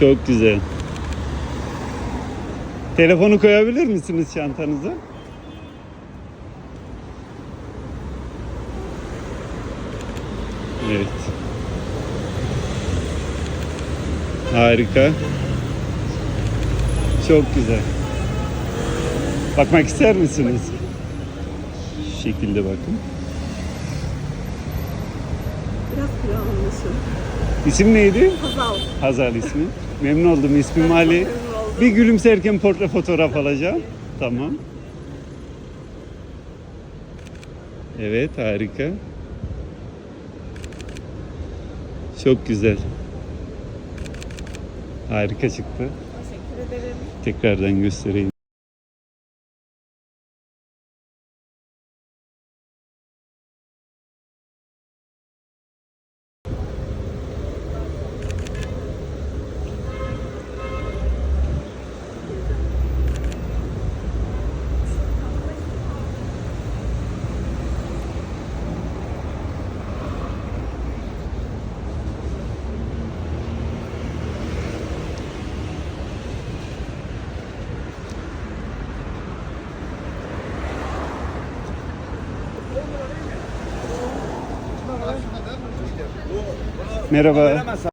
Çok güzel. Telefonu koyabilir misiniz çantanıza? Evet. Harika. Çok güzel. Bakmak ister misiniz? Şu şekilde bakın. Biraz kilo almışım. İsim neydi? Hazal. Hazal ismi. Memnun oldum. İsmim Ali. Memnun oldum. Bir gülümserken portre fotoğraf alacağım. Tamam. Evet harika. Çok güzel. Harika çıktı. Teşekkür ederim. Tekrardan göstereyim. Merhaba.